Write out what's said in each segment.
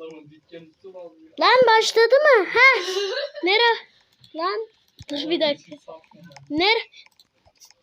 Adamın dükkanı su alıyor. Lan başladı mı? Ha? Nere? Lan dur bir dakika. Ner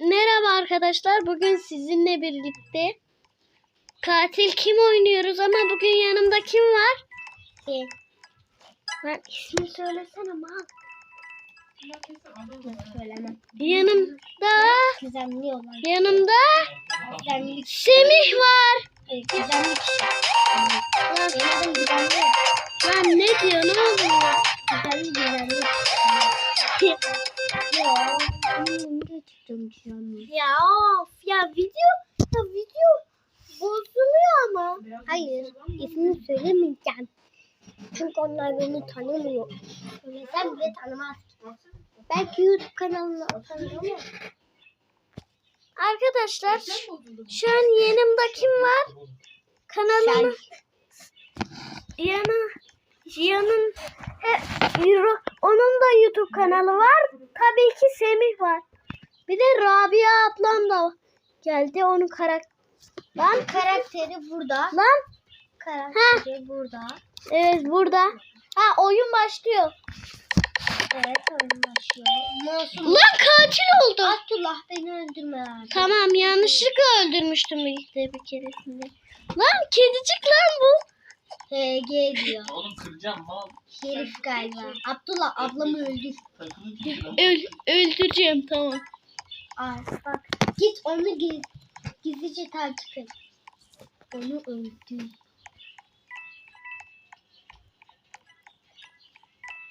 Merhaba arkadaşlar. Bugün sizinle birlikte katil kim oynuyoruz ama bugün yanımda kim var? Şey, Lan ismi söylesene mal. söylemem. Yanımda yanımda Semih var. Gizemli kişi. Benim. Lan ne diyor ne oluyor? Gizemli gizemli. Ya, ne gizemli? Ya of ya video ya video bozuluyor ama. Hayır, ismini söylemeyeceğim. Çünkü onlar beni tanımıyor. Söylesem bile tanımaz. Belki YouTube kanalını tanır ama. Arkadaşlar şu an yanımda kim var? Kanalımı yana yanın e, Euro- onun da YouTube kanalı var. Tabii ki Semih var. Bir de Rabia ablam da geldi onun karakter. Lan karakteri burada. Lan Karakteri burada. evet burada. Ha oyun başlıyor. Evet, oyun başlıyor. Masum. Lan katil oldu. Abdullah beni öldürme abi. Tamam yanlışlıkla öldürmüştüm işte bir keresinde. Lan kedicik lan bu. HG diyor. Oğlum kıracağım mal. Herif galiba. Abdullah ablamı öldür. Öl, öldüreceğim tamam. Ay bak. Git onu giz, gizlice takip et. Onu öldür.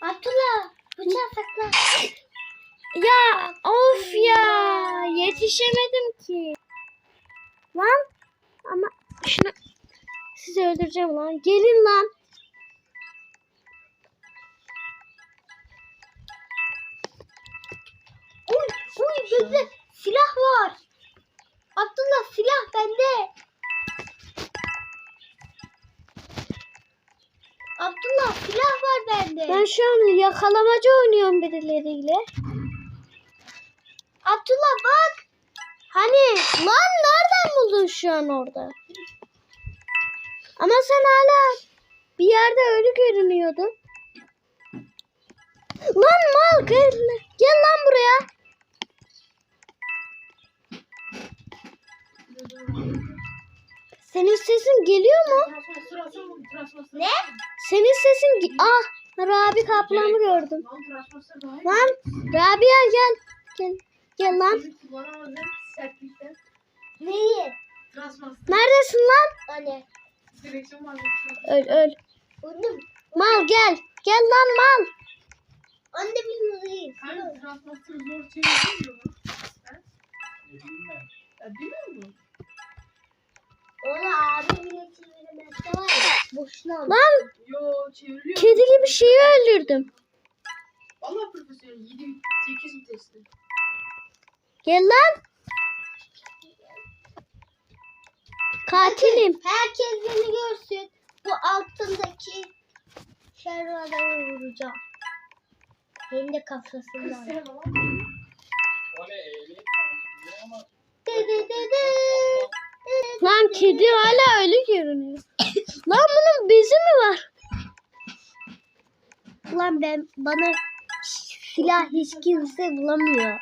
Abdullah Ya of ya yetişemedim ki. Lan ama şunu sizi öldüreceğim lan. Gelin lan. Uy uy bekle. Silah var. Abdullah silah bende. Abdullah silah var bende. Ben şu an yakalamacı oynuyorum birileriyle. Abdullah bak. Hani lan nereden buldun şu an orada? Ama sen hala bir yerde ölü görünüyordun. Lan mal gel, gel lan buraya. Senin sesin geliyor mu? Ne? Senin sesin ah Rabi kaplanı gördüm. Lan Rabia gel. Gel. Gel lan. Neyi? Neredesin lan? Anne. Öl öl. Oğlum. Mal gel. Gel lan mal. Anne bilmiyorum. Ne bileyim ben. Onu abi bile çeviremezse var ya. Boşuna al. Lan kedi gibi şeyi öldürdüm. Valla profesyonel 7 8 vitesli. Gel lan. Katilim. Herkes beni görsün. Bu altındaki şerri adamı vuracağım. Hem de kafasından. O ne De de de de. Kedi hala ölü görünüyor. lan bunun bezi mi var? Lan ben bana silah hiç kimse bulamıyor.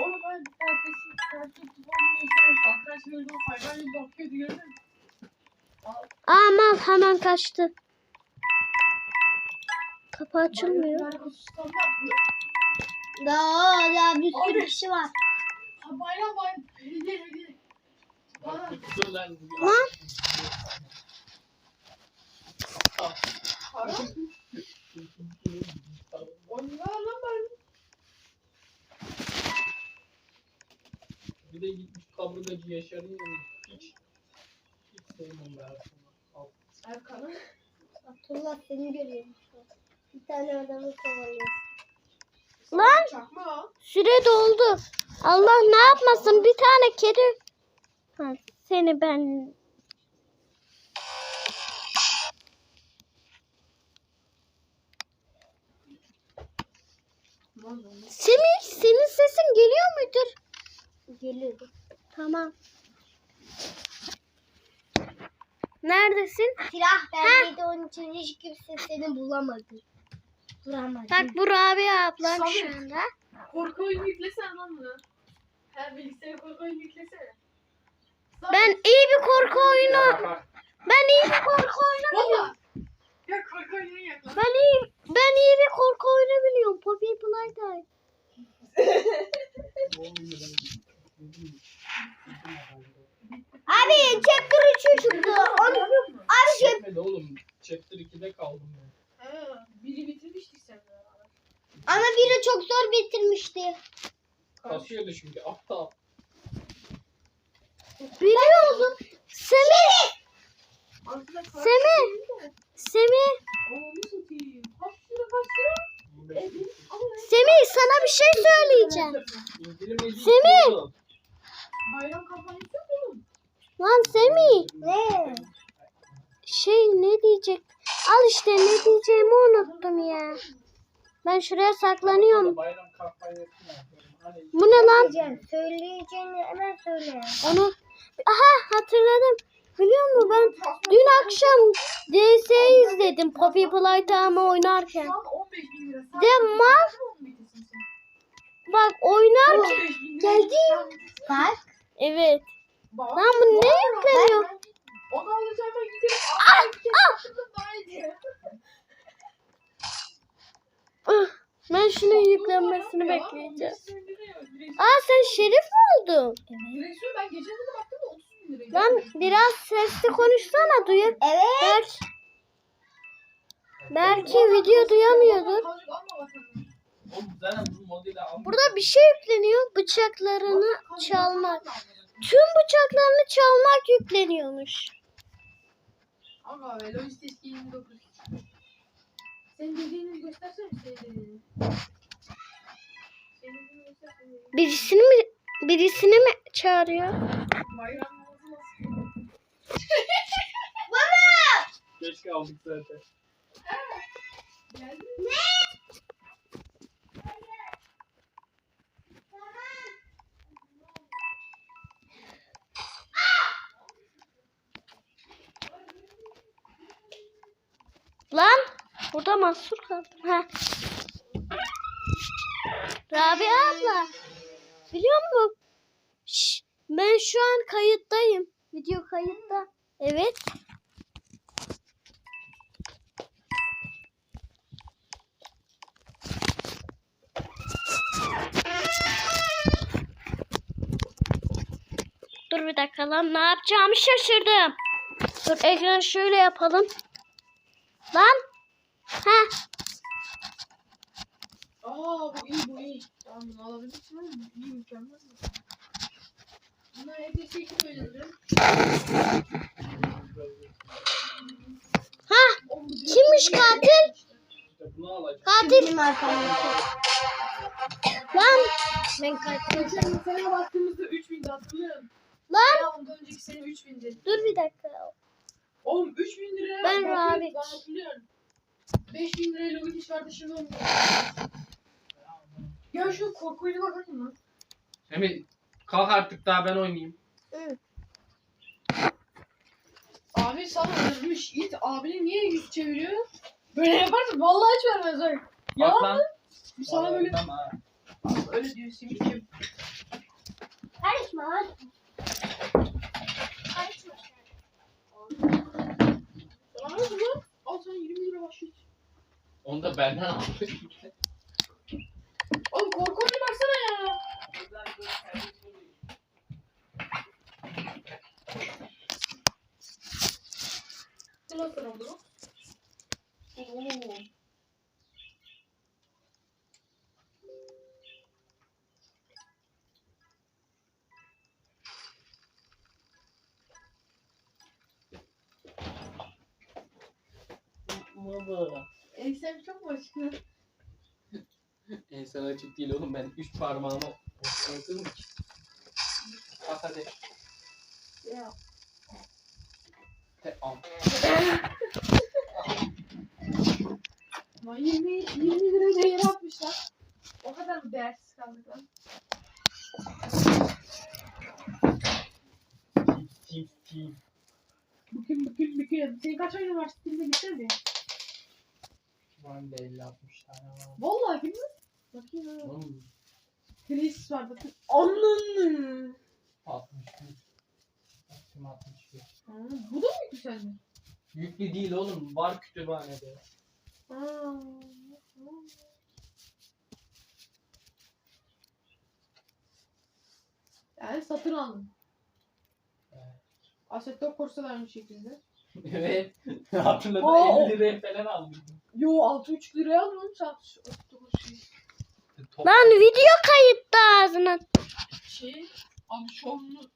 oğlum ben öyle o hayvan gibi? Aa mal hemen kaçtı. Kapı açılmıyor. Daha daha bir sürü kişi var. Bayram bayram. Lan. Bir de gitmiş kaburgacı Yaşar'ın yanına. Hiç. Hiç sevmem ben aslında. Al. Erkan'a. Abdullah seni görüyorum. şu an. Bir tane adamı kovalıyor. lan Çakma süre doldu. Allah ne yapmasın bir tane kedi. Ha, seni ben Semih senin sesin geliyor mudur? Geliyordu. Tamam. Neredesin? Silah bendeydi onu için hiç kimse seni bulamadı. Bulamadı. Bak bu Rabia ablam şu anda. Korku oyunu yüklesene lan bunu. Her bilgisayara korku oyunu yüklesene. Ben iyi bir korku oyunu. Ben iyi bir korku oyunu lan. Ben iyi, ben iyi bir korku oyunu biliyorum. Poppy Playtime. Abi chapter 3'ü çıktı. Onu, abi şey, Çekmedi oğlum. Chapter 2'de kaldım ben. Ha, biri bitirmiştik seninle beraber. ama biri çok zor bitirmişti. Kasıyordu çünkü aptal. Biliyor musun? Semih. Semih. Semih. Semih sana bir şey söyleyeceğim. Semih! Lan Semih. Ne? Şey ne diyecek? Al işte ne diyeceğimi unuttum ya. Ben şuraya saklanıyorum. Bu ne lan? Söyleyeceğini hemen söyle. Onu aha hatırladım. Biliyor musun ben dün akşam DS izledim Poppy Playtime oynarken. Şu an 15 bin lira. Sen De mal bak oynarken 15 bin lira. Geldi. Bak. evet. Lan bu ne yükleniyor? Onu alacağım ben giderim. Ah! Ah! Ah, Ben şunun yüklenmesini bekleyeceğim. Aa sen şerif mi oldun? Direksiyon ben geçen Lan biraz sesli konuşsana duyup. Evet. Belki, belki video duyamıyordur. Burada bir şey yükleniyor. Bıçaklarını çalmak. Tüm bıçaklarını çalmak yükleniyormuş. Ama be lojistik 29. Senin dediğini göstersene senin dediğini. Senin dediğini. Birisini mi birisini mi çağırıyor? Bayram? Geç kaldık zaten. Geldi. Lan burada mahsur kaldım. Ha. Rabia abla. Biliyor musun? Şş, ben şu an kayıttayım. Video kayıtta. Evet. Dur bir dakika lan ne yapacağımı şaşırdım. Dur ekranı şöyle yapalım. Lan. Ha. Aa bu iyi bu iyi. Tamam bunu alabilirsin ama bu iyi mükemmel. Bunlar? Ha. Kimmiş katil? Katil. Lan. Ben. Geçen sene baktığımızda 3000'di hatırlıyorum. Lan. Ya ondan önceki sene 3000'di. Dur bir dakika. Oğlum 3000 lira. Ben hatırlıyorum. 5000 lirayla o iş vardı şimdi 10 lira. Ya şu korkuyla bakın mı? Semih kalk artık daha ben oynayayım. Abi sana ölmüş it. Abinin niye yüz çeviriyor? Böyle yaparsın vallahi hiç vermez bak. Ya Bak lan. bir sana böyle Tamam. öyle diyor simitçim. Karışma lan. Tamam mı lan? Al sana 20 lira bahşiş. Onu da benden aldım. Oğlum korku oyunu baksana ya. Bu nasıl lan bu? Oo. Baba. Ensem çok mu açık? Ensen açık değil oğlum ben üç parmağımı oturttum ki. Bak hadi. Ya. Te. Lan 20, 20 lira değer atmışlar. O kadar mı değersiz kaldık lan? Bugün bugün bugün. Senin kaç oyunun var? Steam'de gitsene bir. Ben de 50-60 tane var. Vallahi mi? Bakayım ha. Oğlum Chris var bakın. Ananı. 61. Maksimum 61. Ha, Bu da mı güzel mi? Yüklü değil oğlum. Var kütüphanede. Aa. Yani satın aldım. Evet. Assetto Corsa aynı şekilde. evet. Hatırladım. Oo. 50 liraya falan aldım. Yo 6,5 liraya aldım Corsa'yı. Top- Lan video kayıtta ağzına. Şey abi şu onu